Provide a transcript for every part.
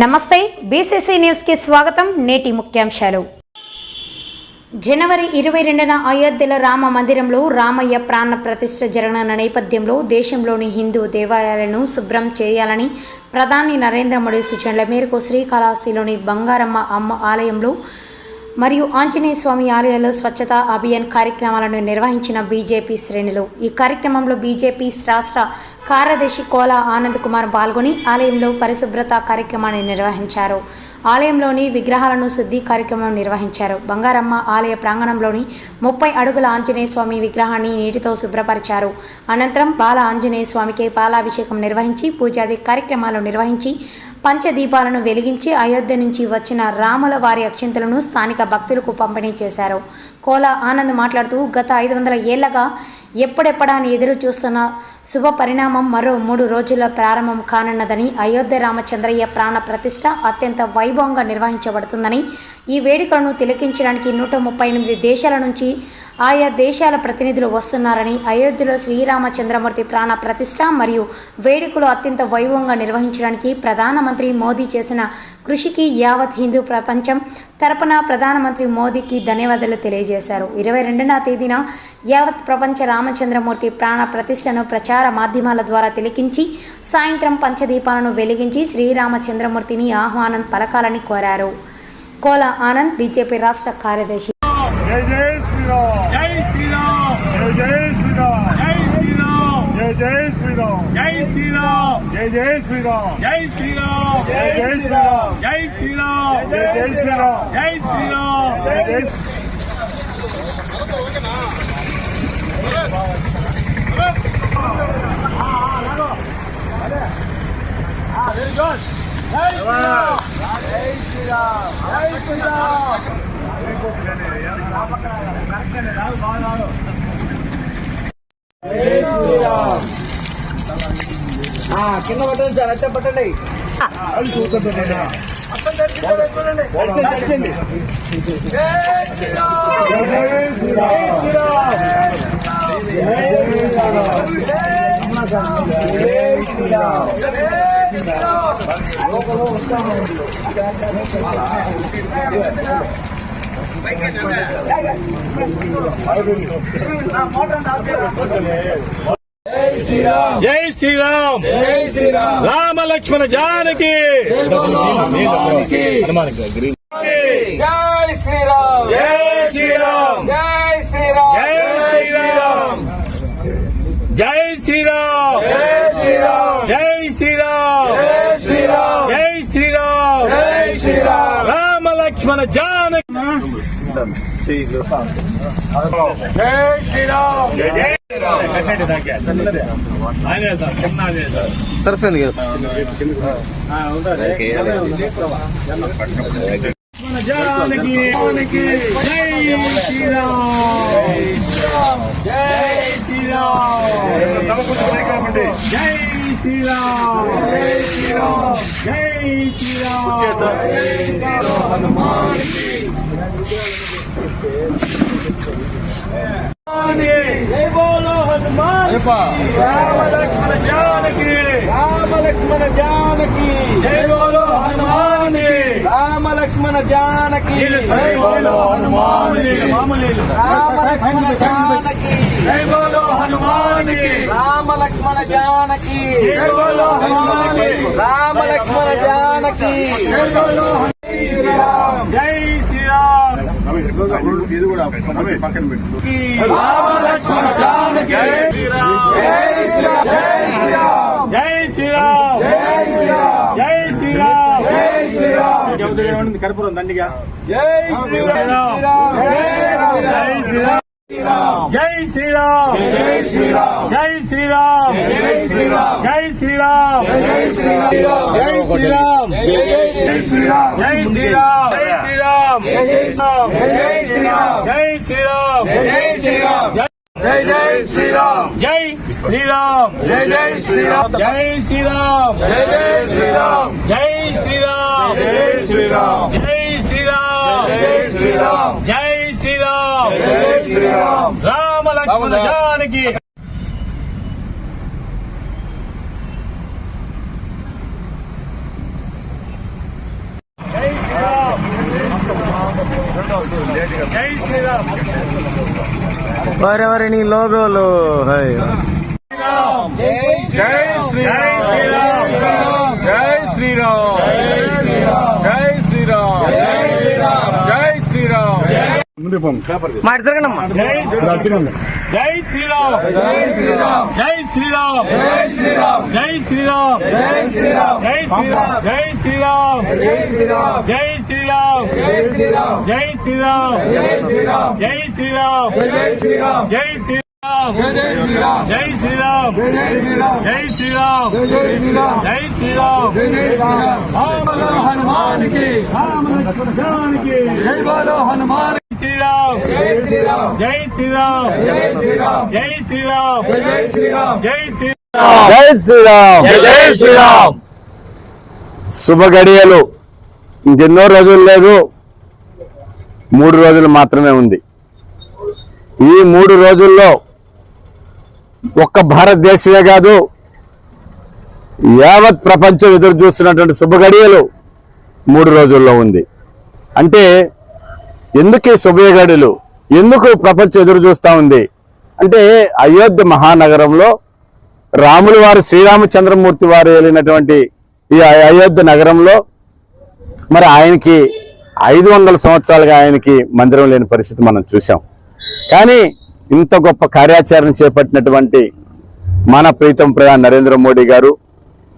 నమస్తే బీసీసీ న్యూస్కి స్వాగతం నేటి ముఖ్యాంశాలు. జనవరి ఇరవై రెండున అయోధ్యల రామ మందిరంలో రామయ్య ప్రాణ ప్రతిష్ఠ జరగనున్న నేపథ్యంలో దేశంలోని హిందూ దేవాలయాలను శుభ్రం చేయాలని ప్రధాని నరేంద్ర మోడీ సూచనల మేరకు శ్రీకాళహస్తిలోని బంగారమ్మ అమ్మ ఆలయంలో మరియు ఆంజనేయ స్వామి ఆలయాల్లో స్వచ్ఛతా అభియాన్ కార్యక్రమాలను నిర్వహించిన బీజేపీ శ్రేణులు. ఈ కార్యక్రమంలో బీజేపీ రాష్ట్ర కార్యదర్శి కోలా ఆనంద్ కుమార్ పాల్గొని ఆలయంలో పరిశుభ్రత కార్యక్రమాన్ని నిర్వహించారు. ఆలయంలోని విగ్రహాలను శుద్ధి కార్యక్రమం నిర్వహించారు. బంగారమ్మ ఆలయ ప్రాంగణంలోని ముప్పై అడుగుల ఆంజనేయ స్వామి విగ్రహాన్ని నీటితో శుభ్రపరిచారు. అనంతరం బాల ఆంజనేయ స్వామికి పాలాభిషేకం నిర్వహించి పూజాది కార్యక్రమాలు నిర్వహించి పంచదీపాలను వెలిగించి అయోధ్య నుంచి వచ్చిన రాముల వారి అక్షింతలను స్థానిక భక్తులకు పంపిణీ చేశారు. కోలా ఆనంద్ మాట్లాడుతూ గత ఐదు వందల ఏళ్ళగా ఎప్పుడెప్పుడా అని ఎదురు చూస్తున్న శుభ పరిణామం మరో మూడు రోజుల్లో ప్రారంభం కానున్నదని అయోధ్య రామచంద్రయ్య ప్రాణ ప్రతిష్ట అత్యంత వైభవంగా నిర్వహించబడుతుందని ఈ వేడుకలను తిలకించడానికి నూట ముప్పై ఎనిమిది దేశాల నుంచి ఆయా దేశాల ప్రతినిధులు వస్తున్నారని అయోధ్యలో శ్రీరామచంద్రమూర్తి ప్రాణ ప్రతిష్ట మరియు వేడుకలు అత్యంత వైభవంగా నిర్వహించడానికి ప్రధానమంత్రి మోదీ చేసిన కృషికి యావత్ హిందూ ప్రపంచం తరపున ప్రధానమంత్రి మోదీకి ధన్యవాదాలు తెలియజేశారు. ఇరవై రెండున తేదీన యావత్ ప్రపంచ రామచంద్రమూర్తి ప్రాణ ప్రతిష్టను ప్రచార మాధ్యమాల ద్వారా తిలకించి సాయంత్రం పంచదీపాలను వెలిగించి శ్రీరామచంద్రమూర్తిని ఆహ్వానం పలకాలని కోరారు. కోల ఆనంద్ బీజేపీ రాష్ట్ర కార్యదర్శి. జై జై శ్రీరామ్! జై శ్రీరామ్! జై జై శ్రీరామ్! జై శ్రీరామ్ జై జై శ్రీరామ్ జై శ్రీరామ్ జై జై శ్రీరామ్ జై శ్రీరామ్ జై జై శ్రీరామ్ జై శ్రీరామ్ జై జై శ్రీరామ్ జై శ్రీరామ్ జై జై జై శ్రీరామ్ జై శ్రీరామ్ జై శ్రీరామ్ కింద పట్టండి సార్ అత్తే పట్టండి. లోపల వస్తామండి జై జై శ్రీరామ్. జై శ్రీరామ్ జై రామ లక్ష్మణ జానకి జై శ్రీరామ్. జై శ్రీరామ్. జై శ్రీరామ్. జై శ్రీరామ్ లక్ష్మణ జాన సర్ఫేంది కదా జానకి జానకి జై శ్రీరామ్. జై శ్రీరామ్. జై శ్రీరామ్. జై రామలక్ష్మణ జానకి రామలక్ష్మణ జానకి. జై బోలో హనుమాని రామలక్ష్మణ జానకి. జై శ్రీరామ్ జై శ్రీరామ్ కర్పూరం దండిగా జై శ్రీరామ్ జై శ్రీరామ్ జై శ్రీరామ్ జై శ్రీరామ్ జై శ్రీరామ్ జై శ్రీరామ్ జై శ్రీరామ్ జై శ్రీరామ్ జై శ్రీరామ్ జై శ్రీరామ్ జై శ్రీరామ్ జై శ్రీరామ్ జై శ్రీరామ్ జై శ్రీరామ్ జై జై శ్రీరామ్ జై శ్రీరామ్ జై జై శ్రీరామ్ జై శ్రీరామ్ జై జై శ్రీరామ్ జై శ్రీరామ్ జై శ్రీరామ్ జై శ్రీరామ్ జై శ్రీరామ్ జై శ్రీరామ్ జై శ్రీరామ్ రామ లక్ష్మణ జానకి జై శ్రీరామ్ వారెవరి లోగోలు జై జై శ్రీరామ్. శ్రీరామ్ జై శ్రీరామ్. జై శ్రీరామ్. జై శ్రీరామ్. మా తిరగనమ్మా జై జై శ్రీరామ్. జై శ్రీరామ్. జై శ్రీరామ్. జై శ్రీరామ్. జై శ్రీరామ్ జై శ్రీరామ్ జై శ్రీరామ్ జై శ్రీరామ్ జై శ్రీరామ్ జై శ్రీరామ్ జై శ్రీరామ్ జై శ్రీరామ్ జై శ్రీరామ్ జై శ్రీరామ్ జై శ్రీరామ్ జై శ్రీరామ్ జై శ్రీరామ్ జై శ్రీరామ్ జై శ్రీరామ్ జై శ్రీరామ్ హనుమానికి హనుమానికి జై బలో హనుమాన్ శ్రీరామ్ జై శ్రీరామ్ జై శ్రీరామ్ జై శ్రీరామ్ జై శ్రీరామ్ జై శ్రీరామ్ జై శ్రీరామ్ జై శ్రీరామ్ జై శ్రీరామ్ శుభ గడియలు ఇంకెన్నో రోజులు లేదు. మూడు రోజులు మాత్రమే ఉంది. ఈ మూడు రోజుల్లో ఒక్క భారతదేశమే కాదు యావత్ ప్రపంచం ఎదురు చూస్తున్నటువంటి శుభ గడియలు మూడు రోజుల్లో ఉంది. అంటే ఎందుకు ఈ శుభ ఎందుకు ప్రపంచం ఎదురు చూస్తూ ఉంది? అంటే అయోధ్య మహానగరంలో రాములు వారు శ్రీరామచంద్రమూర్తి వారు వెళ్ళినటువంటి ఈ అయోధ్య నగరంలో మరి ఆయనకి ఐదు వందల సంవత్సరాలుగా ఆయనకి మందిరం లేని పరిస్థితి మనం చూసాం కానీ ఇంత గొప్ప కార్యాచరణ చేపట్టినటువంటి మన ప్రీతం ప్రధాని నరేంద్ర మోడీ గారు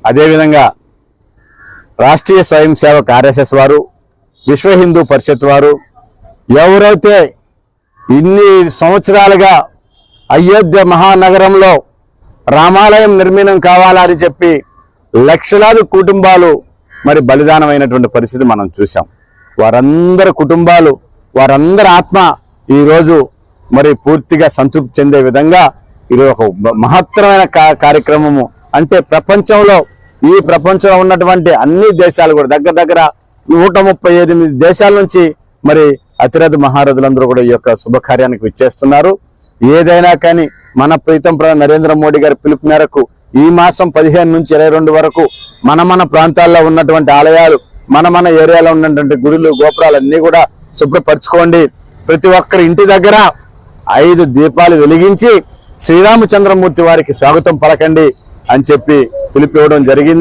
అదేవిధంగా రాష్ట్రీయ స్వయం సేవక్ ఆర్ఎస్ఎస్ వారు విశ్వ హిందూ పరిషత్ వారు ఎవరైతే ఇన్ని సంవత్సరాలుగా అయోధ్య మహానగరంలో రామాలయం నిర్మాణం కావాలని చెప్పి లక్షలాది కుటుంబాలు మరి బలిదానమైనటువంటి పరిస్థితి మనం చూసాం వారందరి కుటుంబాలు వారందరి ఆత్మ ఈరోజు మరి పూర్తిగా సంతృప్తి చెందే విధంగా ఇది ఒక మహత్తరమైన కార్యక్రమము. అంటే ప్రపంచంలో ఈ ప్రపంచంలో ఉన్నటువంటి అన్ని దేశాలు కూడా దగ్గర దగ్గర నూట ముప్పై ఎనిమిది దేశాల నుంచి మరి అతిరథ మహారథులందరూ కూడా ఈ యొక్క శుభకార్యానికి విచ్చేస్తున్నారు. ఏదైనా కానీ మన ప్రీతం నరేంద్ర మోడీ గారి పిలుపు మేరకు ఈ మాసం పదిహేను నుంచి ఇరవై రెండు వరకు మన మన ప్రాంతాల్లో ఉన్నటువంటి ఆలయాలు మన మన ఏరియాలో ఉన్నటువంటి గుడులు గోపురాలు అన్నీ కూడా శుభ్రపరచుకోండి. ప్రతి ఒక్కరి ఇంటి దగ్గర ఐదు దీపాలు వెలిగించి శ్రీరామచంద్రమూర్తి వారికి స్వాగతం పలకండి అని చెప్పి పిలిపివ్వడం జరిగింది.